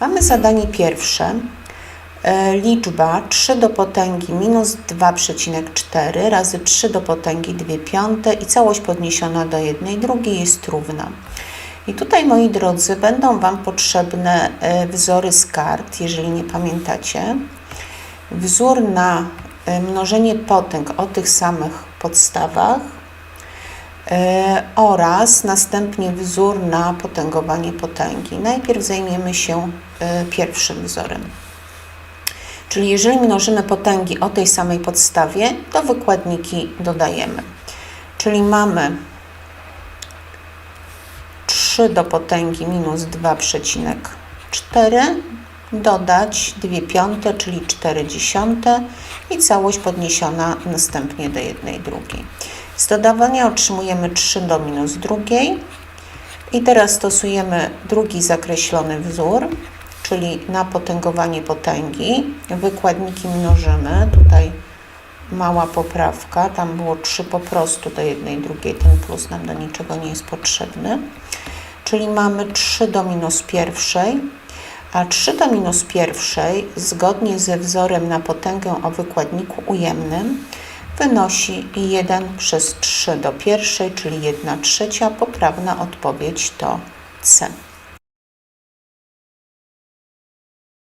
Mamy zadanie pierwsze. E, Liczba 3 do potęgi minus 2,4 razy 3 do potęgi 2 piąte i całość podniesiona do 1 drugiej jest równa. I tutaj, moi drodzy, będą Wam potrzebne e, wzory z kart, jeżeli nie pamiętacie. Wzór na e, mnożenie potęg o tych samych podstawach oraz następnie wzór na potęgowanie potęgi. Najpierw zajmiemy się e, pierwszym wzorem. Czyli jeżeli mnożymy potęgi o tej samej podstawie, to wykładniki dodajemy. Czyli mamy 3 do potęgi minus 2,4 dodać 2 piąte, czyli 4 dziesiąte i całość podniesiona następnie do 1 drugiej. Z dodawania otrzymujemy 3 do minus drugiej i teraz stosujemy drugi zakreślony wzór, czyli na potęgowanie potęgi. Wykładniki mnożymy. Tutaj mała poprawka, tam było 3 po prostu do jednej drugiej, ten plus nam do niczego nie jest potrzebny. Czyli mamy 3 do minus pierwszej, a 3 do minus pierwszej zgodnie ze wzorem na potęgę o wykładniku ujemnym wynosi 1 przez 3 do pierwszej, czyli 1 trzecia. Poprawna odpowiedź to C.